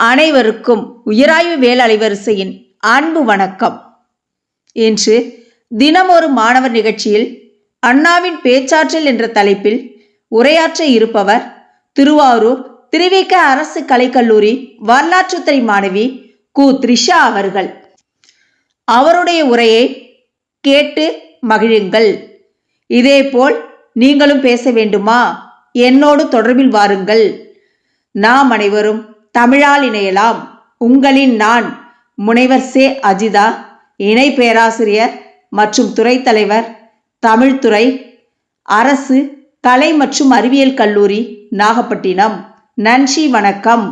அனைவருக்கும் உயராய்வு வேல் அலைவரிசையின் அன்பு வணக்கம். இன்று தினமொரு மாணவர் நிகழ்ச்சியில் அண்ணாவின் பேச்சாற்றல் என்ற தலைப்பில் உரையாற்ற இருப்பவர் திருவாரூர் திருவிக அரசு கலைக்கல்லூரி வரலாற்றுத்துறை மாணவி கு. த்ரிஷா அவர்கள். அவருடைய உரையை கேட்டு மகிழுங்கள். இதேபோல் நீங்களும் பேச வேண்டுமா? என்னோடு தொடர்பில் வாருங்கள். நாம் அனைவரும் தமிழால் இணையலாம். உங்களின் நான் முனைவர் சே. அஜிதா இணை பேராசிரியர் மற்றும் துறை தலைவர் தமிழ்துறை அரசு கலை மற்றும் அறிவியல் கல்லூரி நாகப்பட்டினம். நன்றி வணக்கம்.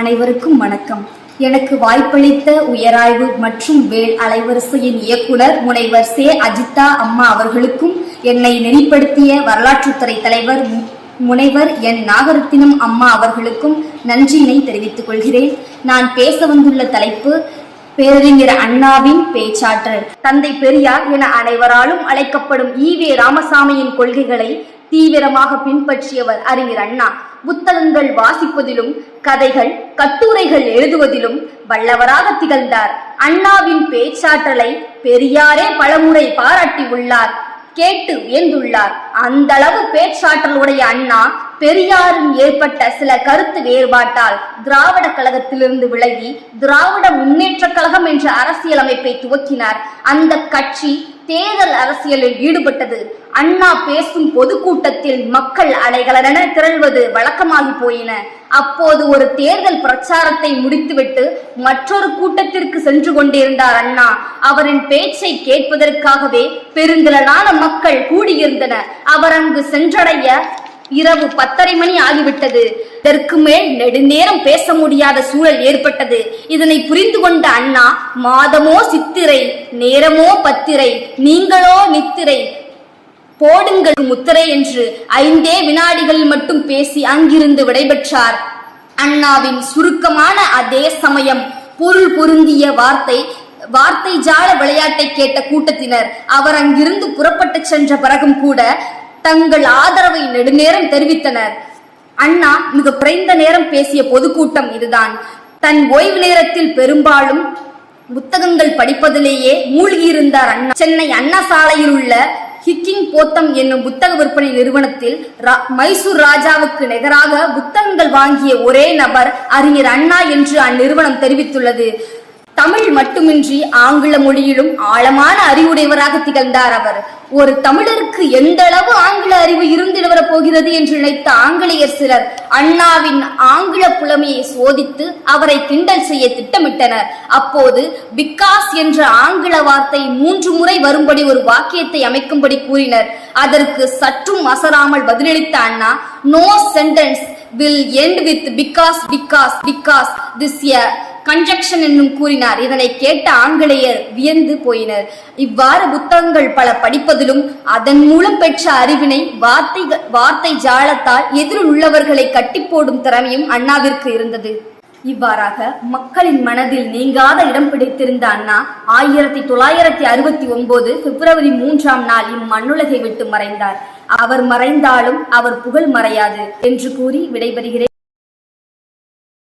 அனைவருக்கும் வணக்கம். எனக்கு வாய்ப்பளித்த உயராய்வு மற்றும் வேல் அலைவரிசையின் இயக்குனர் முனைவர் சே. அஜிதா அம்மா அவர்களுக்கும் என்னை நெறிப்படுத்திய வரலாற்றுத்துறை தலைவர் மு- முனைவர் என் நாகரத்தினம் அம்மா அவர்களுக்கும் நன்றியினை தெரிவித்துக் கொள்கிறேன். நான் பேச வந்துள்ள தலைப்பு பேரறிஞர் அண்ணாவின் பேச்சாற்றல். தந்தை பெரியார் என அனைவராலும் அழைக்கப்படும் ஈவே ராமசாமியின் கொள்கைகளை தீவிரமாக பின்பற்றியவர் அறிஞர் அண்ணா. புத்தகங்கள் வாசிப்பதிலும் கதைகள் கட்டுரைகள் எழுதுவதிலும் வல்லவராக திகழ்ந்தார். அண்ணாவின் பேச்சாற்றலை பெரியாரே பலமுறை பாராட்டி உள்ளார். கேட்டு வியந்துள்ளார் அந்த அளவு பேச்சாற்றல் உடைய அண்ணா பெரியாரும் ஏற்பட்ட சில கருத்து வேறுபாட்டால் திராவிட கழகத்திலிருந்து விலகி திராவிட முன்னேற்ற கழகம் என்ற அரசியல் அமைப்பை துவக்கினார். அந்த கட்சி தேர்தல் அரசியலில் ஈடுபட்டது. அண்ணா பேசும் பொதுக்கூட்டத்தில் மக்கள் அலைகளென திரள்வது வழக்கமாகி போயின. அப்போது ஒரு தேர்தல் பிரச்சாரத்தை முடித்துவிட்டு மற்றொரு கூட்டத்திற்கு சென்று கொண்டிருந்தார் அண்ணா. அவரின் பேச்சை கேட்பதற்காகவே பெருந்திரளான மக்கள் கூடியிருந்தனர் அவர் அங்கு சென்றடைய இரவு பத்தரை மணி ஆகிவிட்டது. இதற்கு மேல் நெடுநேரம் பேச முடியாத சூழல் ஏற்பட்டது. இதனை புரிந்து கொண்ட அண்ணா மாதமோ சித்திரை நேரமோ பத்திரை நீங்களோ நித்திரை போடுங்கள் முத்திரை என்று ஐந்தே வினாடிகளில் மட்டும் பேசி அங்கிருந்து விடைபெற்றார். அண்ணாவின் சுருக்கமான அதே சமயம் பொருள் பொருந்திய வார்த்தை வார்த்தை ஜால விளையாட்டை கேட்ட கூட்டத்தினர் அவர் அங்கிருந்து புறப்பட்டு சென்ற பிறகும் கூட தங்கள் ஆதரவை நெடுநேரம் தெரிவித்தனர். அண்ணா மிக குறைந்த நேரம் பேசிய பொதுக்கூட்டம் இதுதான். தன் ஓய்வு நேரத்தில் பெரும்பாலும் புத்தகங்கள் படிப்பதிலேயே மூழ்கியிருந்தார் அண்ணா. சென்னை அண்ணா சாலையில் உள்ள ஹிக்கிங் போத்தம் என்னும் புத்தக விற்பனை நிறுவனத்தில் ரா- மைசூர் ராஜாவுக்கு நிகராக புத்தகங்கள் வாங்கிய ஒரே நபர் அறிஞர் அண்ணா என்று அந்நிறுவனம் தெரிவித்துள்ளது. தமிழ் மட்டுமின்றி ஆங்கில மொழியிலும் ஆழமான அறிவுடையவராக திகழ்ந்தார் அவர். ஒரு தமிழருக்கு எந்த அளவு ஆங்கில அறிவு இருந்திட வரப் போகிறது என்று நினைத்த ஆங்கிலேயர் சிலர் அண்ணாவின் ஆங்கில புலமையை சோதித்து அவரை கிண்டல் செய்ய திட்டமிட்டனர். அப்போது பிகாஸ் என்ற ஆங்கில வார்த்தை மூன்று முறை வரும்படி ஒரு வாக்கியத்தை அமைக்கும்படி கூறினர். அதற்கு சற்றும் அசராமல் பதிலளித்த Anna no sentence will end with because because because this year conjunction என்னும் கூறினார். இதனை கேட்ட ஆங்கிலேயர் வியந்து போயினர். இவ்வாறு புத்தகங்கள் பல படிப்பதிலும் அதன் மூலம் பெற்ற அறிவினை வார்த்தை வார்த்தை ஜாலத்தால் எதிரில் உள்ளவர்களை கட்டி போடும் திறமையும் அண்ணாவிற்கு இருந்தது. இவ்வாறாக மக்களின் மனதில் நீங்காத இடம் பிடித்திருந்த அண்ணா ஆயிரத்தி தொள்ளாயிரத்தி அறுபத்தி ஒன்பது பிப்ரவரி மூன்றாம் நாள் இம்மண்ணுலகை விட்டு மறைந்தார். அவர் மறைந்தாலும் அவர் புகழ் மறையாது என்று கூறி விடைபெறுகிறேன்.